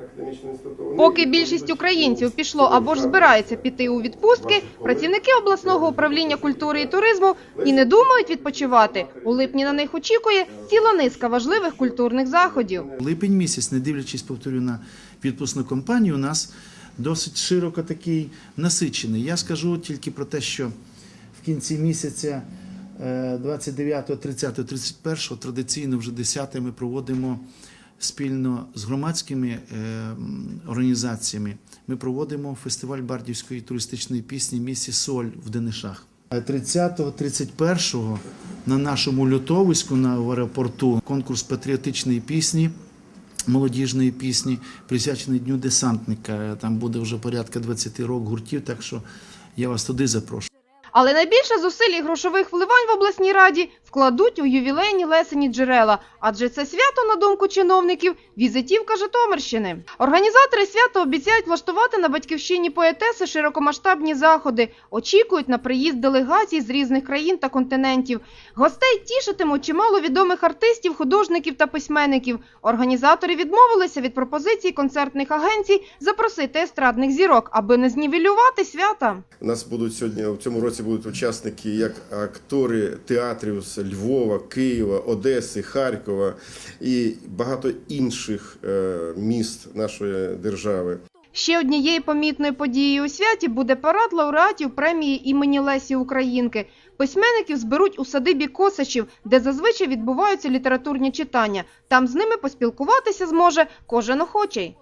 академічного інституту. Поки більшість українців пішло або ж збирається піти у відпустки, працівники обласного управління культури і туризму і не думають відпочивати. У липні на них очікує ціла низка важливих культурних заходів. Липень місяць, не дивлячись, повторю на відпускну кампанію, у нас досить широко такий насичений. Я скажу тільки про те, що в кінці місяця е, 29, 30, 31 традиційно вже 10 ми проводимо спільно з громадськими е, організаціями. Ми проводимо фестиваль бардівської туристичної пісні Місі Соль в Денишах. 30-31 на нашому льотовиську на аеропорту конкурс патріотичної пісні. Молодіжної пісні, присвячений Дню десантника. Там буде вже порядка 20 рок гуртів, так що я вас туди запрошую. Але найбільше зусиль і грошових вливань в обласній раді вкладуть у ювілейні лесені джерела, адже це свято, на думку чиновників, візитівка Житомирщини. Організатори свята обіцяють влаштувати на батьківщині поетеси широкомасштабні заходи, очікують на приїзд делегацій з різних країн та континентів. Гостей тішитимуть чимало відомих артистів, художників та письменників. Організатори відмовилися від пропозицій концертних агенцій запросити естрадних зірок, аби не знівелювати свята. У нас будуть сьогодні в цьому році будуть учасники як актори театрів з Львова, Києва, Одеси, Харкова і багато інших е, міст нашої держави. Ще однією помітною подією у святі буде парад лауреатів премії імені Лесі Українки. Письменників зберуть у садибі Косачів, де зазвичай відбуваються літературні читання. Там з ними поспілкуватися зможе кожен охочий.